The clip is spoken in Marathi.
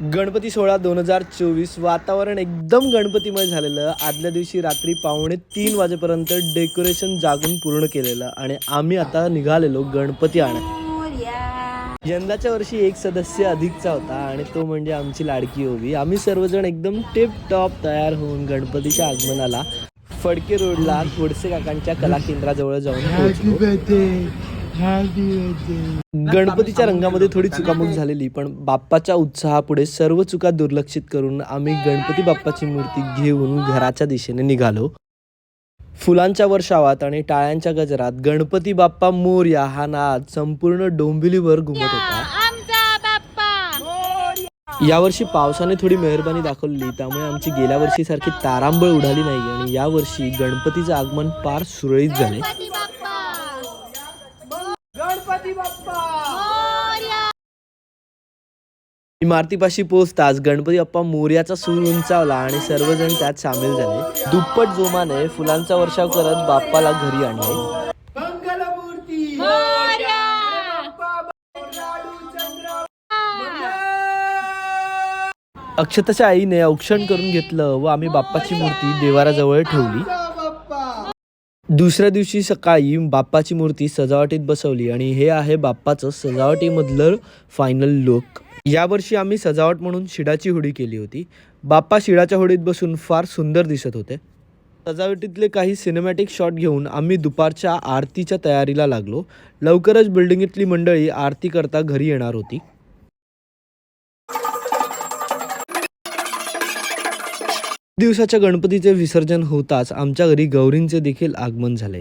गणपती सोहळा दोन हजार चोवीस वातावरण एकदम गणपतीमय झालेलं. आदल्या दिवशी रात्री पावणे तीन वाजेपर्यंत डेकोरेशन जागून पूर्ण केलेलं आणि आम्ही आता निघालेलो गणपती आणत यंदाच्या वर्षी एक सदस्य अधिकचा होता आणि तो म्हणजे आमची लाडकी ओवी. आम्ही सर्वजण एकदम टिप टॉप तयार होऊन गणपतीच्या आगमनाला फडके रोडला गोडसे काकांच्या कला केंद्राजवळ जाऊन गणपतीच्या रंगामध्ये थोडी चुकामुक झालेली पण बाप्पाच्या उत्साहापुढे सर्व चुका दुर्लक्षित करून आम्ही गणपती बाप्पाची मूर्ती घेऊन घराच्या दिशेने निघालो. फुलांच्या वर्षावात आणि टाळ्यांच्या गजरात गणपती बाप्पा मोरया हा नाद संपूर्ण डोंबिवलीवर घुमत होता. यावर्षी पावसाने थोडी मेहरबानी दाखवली त्यामुळे आमची गेल्या वर्षी सारखी तारांबळ उडाली नाही आणि यावर्षी गणपतीचं आगमन फार सुरळीत झाले. गणपती बाप्पा मोरया. इमारतीपाशी पोहोचताच गणपती बाप्पा मोर्याचा सूर उंचावला आणि सर्वजण त्यात सामील झाले. दुप्पट जोमाने फुलांचा वर्षाव करत बाप्पाला घरी आणले. मोरया. अक्षताच्या आईने औक्षण करून घेतलं व आम्ही बाप्पाची मूर्ती देवाराजवळ ठेवली. दुसऱ्या दिवशी सकाळी बाप्पाची मूर्ती सजावटीत बसवली आणि हे आहे बाप्पाचं सजावटीमधलं फायनल लुक यावर्षी आम्ही सजावट म्हणून शिडाची होडी केली होती. बाप्पा शिडाच्या होडीत बसून फार सुंदर दिसत होते. सजावटीतले काही सिनेमॅटिक शॉट घेऊन आम्ही दुपारच्या आरतीच्या तयारीला लागलो. लवकरच बिल्डिंगीतली मंडळी आरती करता घरी येणार होती. दिवसाच्या गणपतीचे विसर्जन होताच आमच्या घरी गौरींचे देखील आगमन झाले.